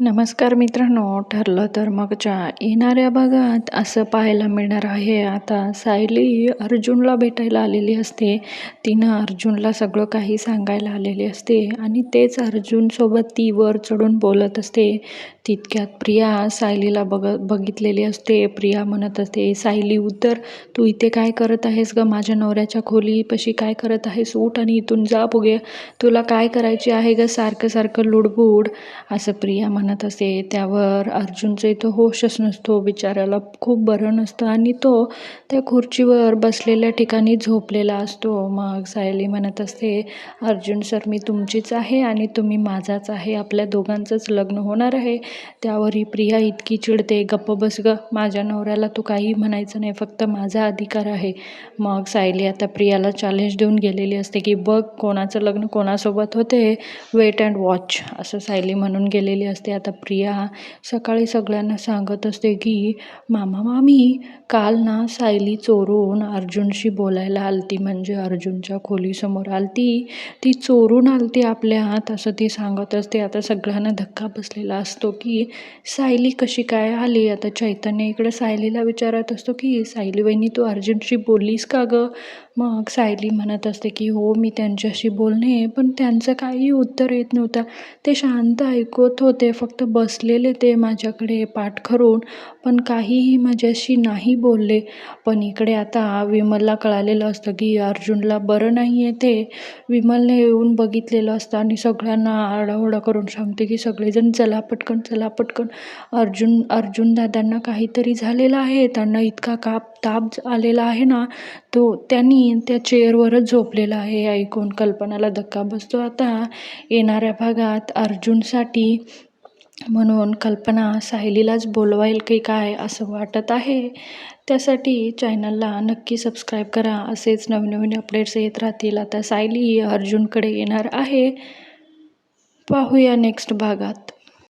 नमस्कार मित्रांनो ठरलं तर मगच्या येणाऱ्या भागात असं पाहायला मिळणार आहे. आता सायली अर्जुनला भेटायला आलेली असते. तिनं अर्जुनला सगळं काही सांगायला आलेली असते आणि तेच अर्जुनसोबत ती वर चढून बोलत असते. तितक्यात प्रिया सायलीला बघ बघितलेली असते. प्रिया म्हणत असते सायली उतर. तू इथे काय करत आहेस ग? माझ्या नवऱ्याच्या खोलीपाशी काय करत आहेस? उठ आणि इथून जा बोगे तुला काय करायचे आहे ग? सारखं सारखं लुडबुड. असं प्रिया म्हणत असते. त्यावर अर्जुनचं इथं होशच नसतो. बिचाऱ्याला खूप बरं नसतं आणि तो त्या खुर्चीवर बसलेल्या ठिकाणी झोपलेला असतो. मग सायली म्हणत असते अर्जुन सर मी तुमचीच आहे आणि तुम्ही माझाच आहे. आपल्या दोघांचंच लग्न होणार आहे. त्यावरही प्रिया इतकी चिडते. गप्प बस ग. माझ्या नवऱ्याला तू काही म्हणायचं नाही. फक्त माझा अधिकार आहे. मग सायली आता प्रियाला चॅलेंज देऊन गेलेली असते की बघ कोणाचं लग्न कोणासोबत होते. वेट अँड वॉच असं सायली म्हणून गेलेली असते. आता प्रिया सकाळी सगळ्यांना सांगत असते की मामा मामी काल ना सायली चोरून अर्जुनशी बोलायला आलती. म्हणजे अर्जुनच्या खोलीसमोर आलती. ती चोरून आलती आपल्या हात असं ती सांगत असते. आता सगळ्यांना धक्का बसलेला असतो की की सायली कशी काय आली? आता चैतन्य इकडे सायलीला विचारत असतो की सायली वहिनी तू अर्जुनशी बोललीस का गं? मग सायली म्हणत असते की हो मी त्यांच्याशी बोलणे पण त्यांचं काही उत्तर येत नव्हतं. ते शांत ऐकत होते फक्त बसलेले ते माझ्याकडे पाठ करून पण काहीही माझ्याशी नाही बोलले. पण इकडे आता विमलला कळालेलं असतं की अर्जुनला बरं नाही आहे ते. विमलने येऊन बघितलेलं असतं आणि सगळ्यांना आरडाओरडा करून सांगते की सगळेजण चला पटकन चला पटकन. अर्जुन अर्जुन दादांना काहीतरी झालेलं आहे. त्यांना इतका काप ताप आलेला आहे ना तो त्यांनी त्या चेअरवरच झोपलेला आहे. ऐकून कल्पनाला धक्का बसतो आता. येणाऱ्या भागात अर्जुनसाठी म्हणून कल्पना सायलीलाच बोलवाईल की काय असं वाटत आहे. त्यासाठी चॅनलला नक्की सबस्क्राईब करा. असेच नवीन नवीन अपडेट्स येत राहतील. आता सायली अर्जुनकडे येणार आहे. पाहूया नेक्स्ट भागात.